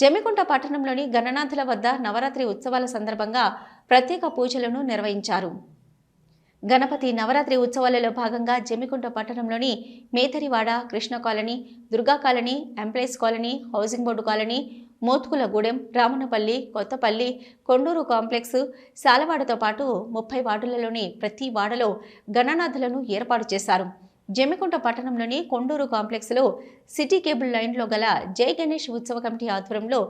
జమికుంట పట్టణంలోని గణనాథుల వద్ద నవరాత్రి ఉత్సవాల సందర్భంగా ప్రత్యేక పూజలను నిర్వహించారు. గణపతి నవరాత్రి ఉత్సవాలలో భాగంగా జమ్మికుంట పట్టణంలోని Metharivada Krishna colony Durga colony employees colony housing board colony Mothkulagudem Ramanapalli Kothapalli Konduru complex సాలవాడతో పాటు ముప్పై వార్డులలోని ప్రతి వాడలో గణనాథులను ఏర్పాటు చేశారు. జమ్మికుంట పట్టణంలోని కొండూరు కాంప్లెక్స్లో సిటీ కేబుల్ లైన్లో గల జై గణేష్ ఉత్సవ కమిటీ ఆధ్వర్యంలో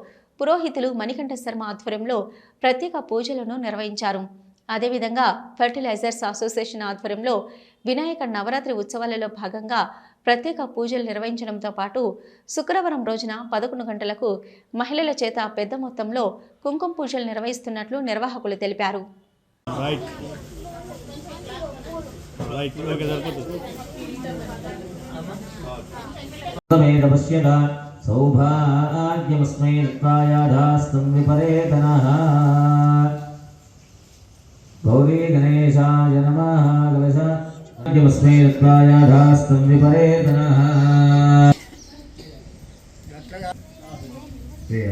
పురోహితులు మణికంఠ శర్మ ఆధ్వర్యంలో ప్రత్యేక పూజలను నిర్వహించారు. అదేవిధంగా ఫెర్టిలైజర్స్ అసోసియేషన్ ఆధ్వర్యంలో వినాయక నవరాత్రి ఉత్సవాలలో భాగంగా ప్రత్యేక పూజలు నిర్వహించడంతో పాటు శుక్రవారం రోజున పదకొండు గంటలకు మహిళల చేత పెద్ద మొత్తంలో కుంకుమ పూజలు నిర్వహిస్తున్నట్లు నిర్వాహకులు తెలిపారు. सौभाग्यमस्मै प्रायाधास्तं विपरेतनः। गौरी गणेशाय नमः गणेशाग्यमस्मै प्रायाधास्तं विपरेतनः। Thank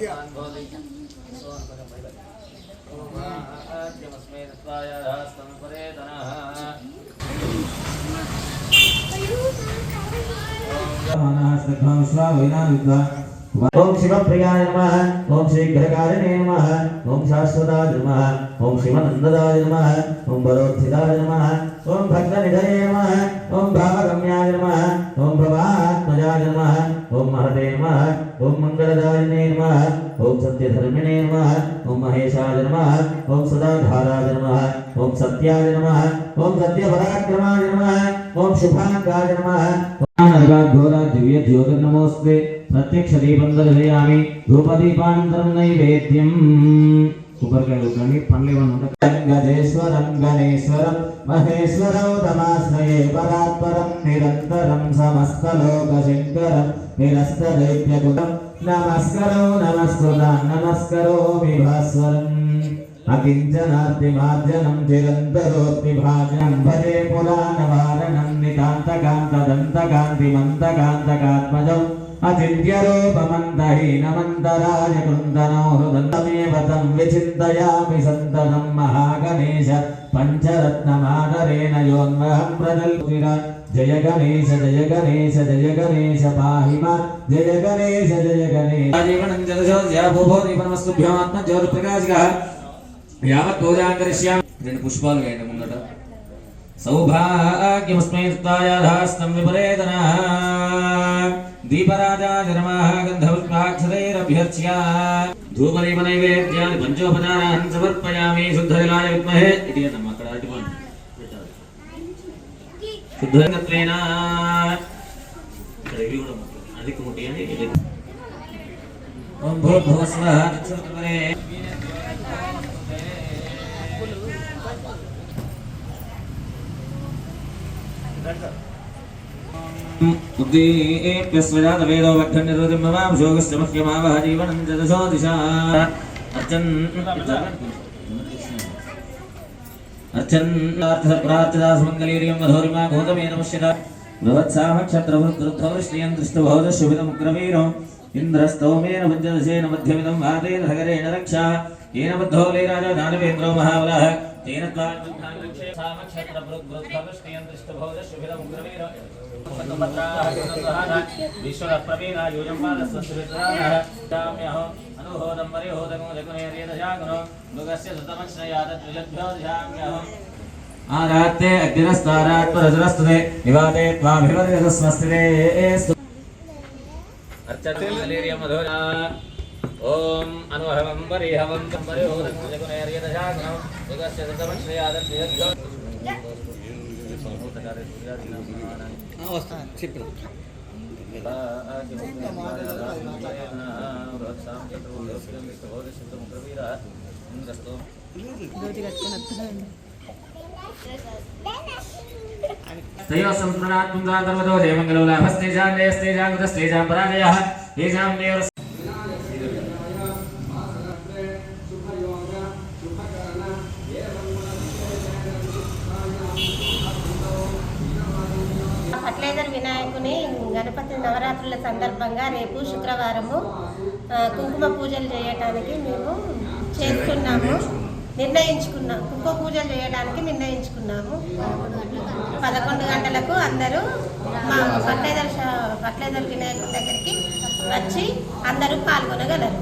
you. हाँ? प्रिय ఓం శివప్రియాయ నమ ఓం శ్రీఘరకారిణే నమ ఓం శాశ్వతాయ నమ ఓం శివనందదాయ నమ ఓం బలోత్థితాయ నమ ఓం భక్తనిధయే నమ ఓం భావగమ్యాయ నమ ఓం భవాత్మజాయ నమ ఓం మహతే నమ ఓం మంగళదాయినే నమ ఓం సత్యధర్మిణే నమ ఓం మహేశాయ నమ ఓం సదాధారాయ నమ ఓం సత్యాయ నమ ఓం సత్యపరాక్రమాయ నమ ఓం శుభాంగాయ నమ ఘోర దివ్య జ్యోతిర్నమోస్తే ప్రత్యక్ష దీపం దర్శయామి ధూపదీపానంతరం నైవేద్యం కొబ్బరికాయ కొట్టండి పండ్లు ఏమన్నా ఉంటాయి గజేశ్వరం గణేశ్వరం మహేశ్వరౌ తమాశ్రయే పరాత్పరం నిరంతరం సమస్తలోక శంకరం నిరస్త నిరస్తదైత్యకులం నమస్కరో నమస్కృత నమస్కరో విభాస్వరం. అకించనార్తిమార్జనం చిరంతరోక్తిభాజనం భజే పురాణవారణం నితాంతకాంతదంతకాంతిమంతకాంతకాత్మజం. విచింతయామి సంతతం మహాగణేశ పంచరత్నమాదరేణ యోన్మహం ప్రజల్పుర జయ గణేశ జయ గణేశ జయ గణేశ పాహి మా జయ గణేశ జయ గణేశ జీవనం జలశోధ్య భూభో దీపనమస్తుభ్యం ఆత్మ జ్యోతి ప్రకాశిక యావత్ పూజాం కరిష్యామి రెండు పుష్పాలు వేయండి ముందట. సౌభాగ్యమస్మై స్థాయాధాస్తం విపరేతన। దీపరాజాయ నమః గంధపుష్పాక్షరైరభ్యర్చ్య ధూపదీప నైవేద్యాన్ని పంచోపచారాన్ని సమర్పయామి శుద్ధజలాయ విద్మహే ఇది అన్నమ్మ అక్కడ అటుకోండి శుద్ధత్వేన ఇక్కడ ఇవి కూడా ముఖ్యం. అని ఓం భూర్భువస్వః తత్సవితుర్వరే ఉద్దీప్యస్వజాత వేదో अर्चन्नार्थप्रार्थदासमङ्गलीर्यं मधुरिमा गोतमे नमश्यता बृहत्साहक्षत्रवृद्धौरिश्रियं दृष्टभौजशुभितमुग्रवीरम् इन्द्रस्तौमेन भुञ्जदशेन मध्यमिदं वातेन सगरेण रक्षा येन बद्धो राजा दानवेन्द्रो महाबलः ఆరాత్తే అగ్నిరస్తారాత్మరజరస్తునే నివాదే త్వాభివర్యస్వస్తినే అర్చతే మలేరియా మధురా. ओम अनुहरम परि हवं परि एकस्य श्रेयादस्य तयो संप्रणात् पुंगा कर्मतो देवङ्गलो लाभस्तेजां नेस्तेजां कृतस्तेजां पराजयः येषां देवर వినాయకుని గణపతి నవరాత్రుల సందర్భంగా రేపు శుక్రవారము కుంకుమ పూజలు చేయటానికి మేము చేస్తున్నాము. నిర్ణయించుకున్నాం కుంకుమ పూజలు చేయడానికి నిర్ణయించుకున్నాము. పదకొండు గంటలకు అందరూ మా పట్లేదర్ షా- పట్లేదర్ వినాయకుడి దగ్గరికి వచ్చి అందరూ పాల్గొనగలరు.